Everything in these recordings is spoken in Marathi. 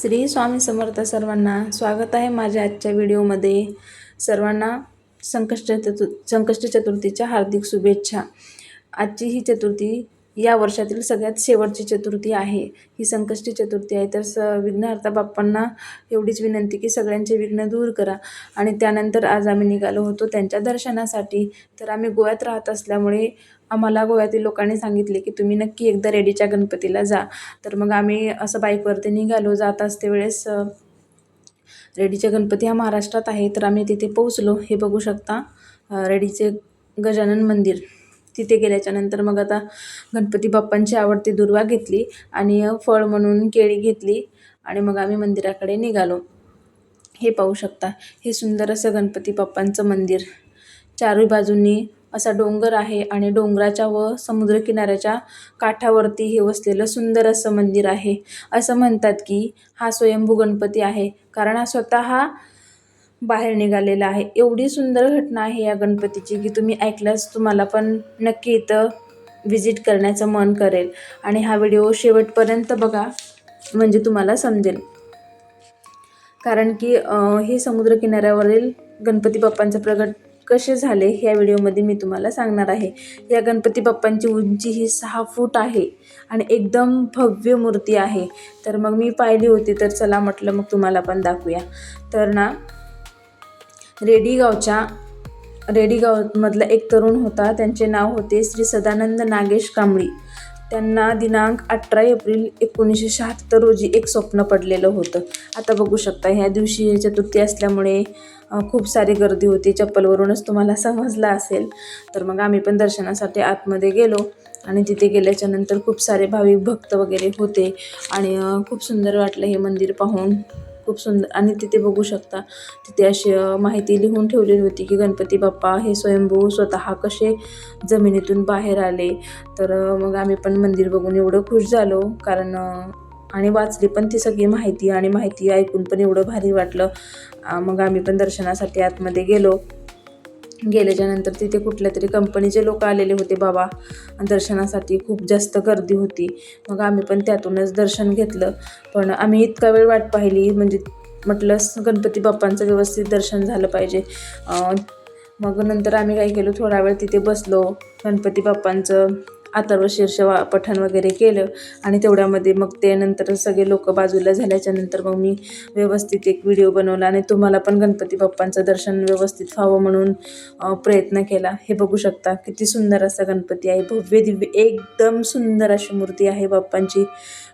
श्री स्वामी समर्थ सर्वांना स्वागत आहे माझ्या आजच्या व्हिडिओमध्ये. सर्वांना संकष्ट चतु संकष्ट चतुर्थीच्या हार्दिक शुभेच्छा. आजची ही चतुर्थी या वर्षातील सगळ्यात शेवटची चतुर्थी आहे. ही संकष्टी चतुर्थी आहे. तर स विघ्नहर्ता बाप्पांना एवढीच विनंती की सगळ्यांचे विघ्न दूर करा. आणि त्यानंतर आज आम्ही निघालो होतो त्यांच्या दर्शनासाठी. तर आम्ही गोव्यात राहत असल्यामुळे आम्हाला गोव्यातील लोकांनी सांगितले की तुम्ही नक्की एकदा रेडीच्या गणपतीला जा. तर मग आम्ही असं बाईकवरती निघालो. जात असते वेळेस रेडीचे गणपती हा महाराष्ट्रात आहे. तर आम्ही तिथे पोहोचलो. हे बघू शकता रेडीचे गजानन मंदिर. तिथे गेल्याच्यानंतर मग आता गणपती बाप्पांची आवडती दुर्वा घेतली आणि फळ म्हणून केळी घेतली आणि मग आम्ही मंदिराकडे निघालो. हे पाहू शकता हे सुंदर असं गणपती बाप्पांचं मंदिर. चारही बाजूंनी असा डोंगर आहे आणि डोंगराच्या व समुद्रकिनाऱ्याच्या काठावरती हे वसलेलं सुंदर असं मंदिर आहे. असं म्हणतात की हा स्वयंभू गणपती आहे. कारण हा स्वतः बाहेर निघालेला आहे. एवढी सुंदर घटना आहे या गणपतीची की तुम्ही ऐकल्यास तुम्हाला पण नक्की इथं व्हिजिट करण्याचं मन करेल. आणि हा व्हिडिओ शेवटपर्यंत बघा म्हणजे तुम्हाला समजेल. कारण की हे समुद्रकिनाऱ्यावरील गणपती बाप्पांचं प्रगट कसे झाले ह्या व्हिडिओमध्ये मी तुम्हाला सांगणार आहे. या गणपती बाप्पांची उंची ही सहा फूट आहे आणि एकदम भव्य मूर्ती आहे. तर मग मी पाहिली होती तर चला म्हटलं मग तुम्हाला पण दाखवूया. तर ना रेडीगावच्या रेडीगावमधला एक तरुण होता. त्यांचे नाव होते श्री सदानंद नागेश कांबळी. त्यांना दिनांक अठरा एप्रिल एकोणीसशे शहात्तर रोजी एक स्वप्न पडलेलं होतं. आता बघू शकता ह्या दिवशी चतुर्थी असल्यामुळे खूप सारी गर्दी होती. चप्पलवरूनच तुम्हाला समजलं असेल. तर मग आम्ही पण दर्शनासाठी आतमध्ये गेलो आणि तिथे गेल्याच्यानंतर खूप सारे भाविक भक्त वगैरे होते. आणि खूप सुंदर वाटलं हे मंदिर पाहून. खूप सुंदर आणि तिथे बघू शकता तिथे अशी माहिती लिहून ठेवलेली होती की गणपती बाप्पा हे स्वयंभू स्वतः कसे जमिनीतून बाहेर आले. तर मग आम्ही पण मंदिर बघून एवढं खुश झालो कारण आणि वाचली पण ती सगळी माहिती आणि माहिती ऐकून पण एवढं भारी वाटलं. मग आम्ही पण दर्शनासाठी आतमध्ये गेलो. गेल्याच्यानंतर तिथे कुठल्या तरी कंपनीचे लोक आलेले होते बाबा. दर्शनासाठी खूप जास्त गर्दी होती. मग आम्ही पण त्यातूनच दर्शन घेतलं. पण आम्ही इतका वेळ वाट पाहिली. म्हणजे म्हटलंच गणपती बाप्पांचं व्यवस्थित दर्शन झालं पाहिजे. मग नंतर आम्ही काय केलं? थोडा वेळ तिथे बसलो. गणपती बाप्पांचं अथर्व शीर्ष वा पठण वगैरे केलं. आणि तेवढ्यामध्ये मग ते नंतर सगळे लोक बाजूला झाल्याच्यानंतर मग मी व्यवस्थित एक व्हिडिओ बनवला. आणि तुम्हाला पण गणपती बाप्पांचं दर्शन व्यवस्थित व्हावं म्हणून प्रयत्न केला. हे बघू शकता किती सुंदर असा गणपती आहे. भव्य दिव्य एकदम सुंदर अशी मूर्ती आहे बाप्पांची.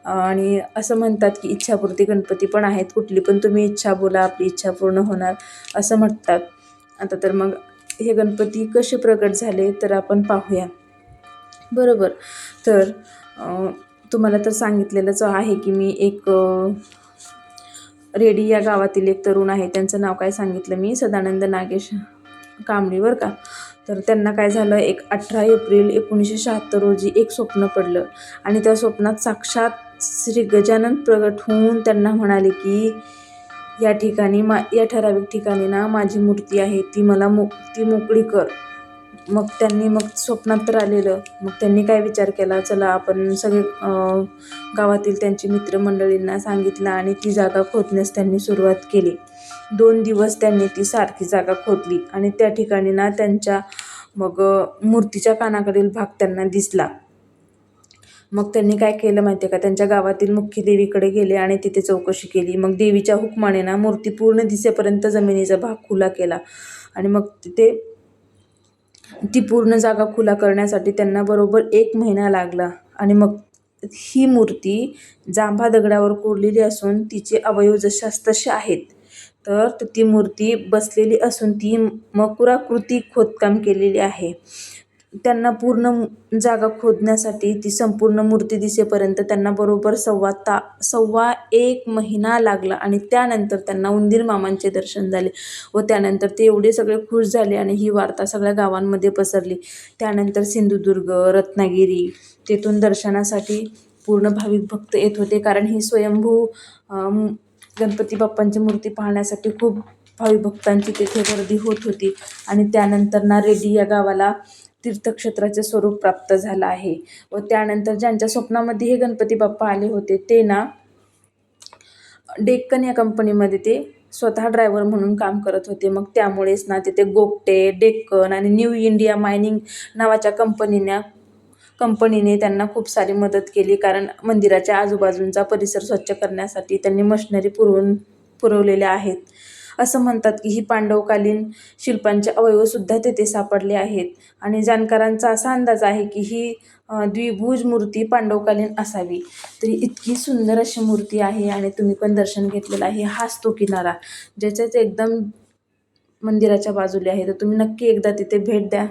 आणि असं म्हणतात की इच्छापूर्ती गणपती पण आहेत. कुठली पण तुम्ही इच्छा बोला आपली इच्छा पूर्ण होणार असं म्हणतात. आता तर मग हे गणपती कसे प्रगट झाले तर आपण पाहूया. बरोबर. तर तुम्हाला तर सांगितलेलंच आहे की मी एक रेडी या गावातील एक तरुण आहे. त्यांचं नाव काय सांगितलं मी? सदानंद नागेश कांबळी बरं का? तर त्यांना काय झालं? एक अठरा एप्रिल एकोणीसशे शहात्तर रोजी एक स्वप्न पडलं. आणि त्या स्वप्नात साक्षात श्री गजानन प्रगट होऊन त्यांना म्हणाले की या ठिकाणी मा या ठराविक ठिकाणी ना माझी मूर्ती आहे. ती मला मो ती मोकळी कर. मग त्यांनी मग स्वप्नात तर आलेलं. मग त्यांनी काय विचार केला? चला आपण सगळे गावातील त्यांची मित्रमंडळींना सांगितलं आणि ती जागा खोदण्यास त्यांनी सुरुवात केली. दोन दिवस त्यांनी ती सारखी जागा खोदली आणि त्या ठिकाणी ना त्यांच्या मग मूर्तीच्या कानाकडील भाग त्यांना दिसला. मग त्यांनी काय केलं माहिती आहे का? त्यांच्या गावातील मुख्य देवीकडे गेले आणि तिथे चौकशी केली. मग देवीच्या हुकमाने ना मूर्ती पूर्ण दिसेपर्यंत जमिनीचा भाग खुला केला. आणि मग तिथे ती पूर्ण जागा खुला करण्यासाठी त्यांना बरोबर एक महिना लागला. आणि मग ही मूर्ती जांभा दगडावर कोरलेली असून तिचे अवयव जशास तसे आहेत. तर ती मूर्ती बसलेली असून ती मकुराकृती खोदकाम केलेली आहे. त्यांना पूर्ण जागा खोदण्यासाठी ती संपूर्ण मूर्ती दिसेपर्यंत त्यांना बरोबर सव्वा ता सव्वा एक महिना लागला आणि त्यानंतर त्यांना उंदीर मामांचे दर्शन झाले व त्यानंतर ते एवढे सगळे खुश झाले आणि ही वार्ता सगळ्या गावांमध्ये पसरली. त्यानंतर सिंधुदुर्ग रत्नागिरी तेथून दर्शनासाठी पूर्ण भाविक भक्त येत होते कारण ही स्वयंभू गणपती बाप्पांची मूर्ती पाहण्यासाठी खूप भाविक भक्तांची तेथे गर्दी होत होती आणि त्यानंतर ना रेड्डी या गावाला तीर्थक्षेत्राचे स्वरूप प्राप्त झालं आहे. व त्यानंतर ज्यांच्या स्वप्नामध्ये हे गणपती बाप्पा आले होते ते ना डेक्कन या कंपनीमध्ये ते स्वतः ड्रायव्हर म्हणून काम करत होते. मग त्यामुळेच ना तिथे गोपटे डेक्कन आणि न्यू इंडिया मायनिंग नावाच्या कंपनीने कंपनीने त्यांना खूप सारी मदत केली. कारण मंदिराच्या आजूबाजूंचा परिसर स्वच्छ करण्यासाठी त्यांनी मशनरी पुरवून पुरवलेल्या आहेत. असं म्हणतात की ही पांडवकालीन शिल्पांचे अवयवसुद्धा तेथे सापडले आहेत. आणि जाणकारांचा असा अंदाज आहे की ही द्विभुज मूर्ती पांडवकालीन असावी. तरी इतकी सुंदर अशी मूर्ती आहे आणि तुम्ही पण दर्शन घेतलेलं आहे. हाच तो किनारा ज्याच्याच एकदम मंदिराच्या बाजूला आहे. तर तुम्ही नक्की एकदा तिथे भेट द्या.